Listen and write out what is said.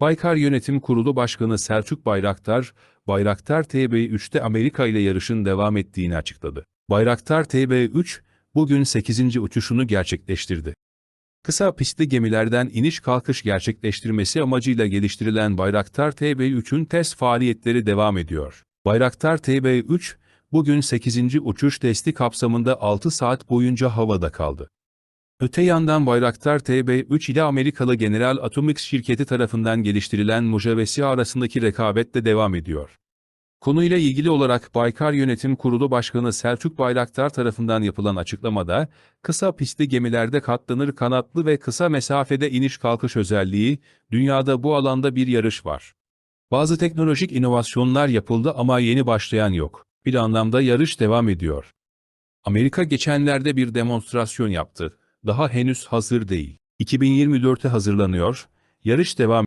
Baykar Yönetim Kurulu Başkanı Selçuk Bayraktar, Bayraktar TB3'te Amerika ile yarışın devam ettiğini açıkladı. Bayraktar TB3, bugün 8. uçuşunu gerçekleştirdi. Kısa pistli gemilerden iniş kalkış gerçekleştirmesi amacıyla geliştirilen Bayraktar TB3'ün test faaliyetleri devam ediyor. Bayraktar TB3, bugün 8. uçuş testi kapsamında 6 saat boyunca havada kaldı. Öte yandan Bayraktar TB3 ile Amerikalı General Atomics şirketi tarafından geliştirilen Mojave arasındaki rekabet de devam ediyor. Konuyla ilgili olarak Baykar Yönetim Kurulu Başkanı Selçuk Bayraktar tarafından yapılan açıklamada, kısa pistli gemilerde katlanır kanatlı ve kısa mesafede iniş kalkış özelliği, dünyada bu alanda bir yarış var. Bazı teknolojik inovasyonlar yapıldı ama yeni başlayan yok. Bir anlamda yarış devam ediyor. Amerika geçenlerde bir demonstrasyon yaptı. Daha henüz hazır değil. 2024'e hazırlanıyor, yarış devam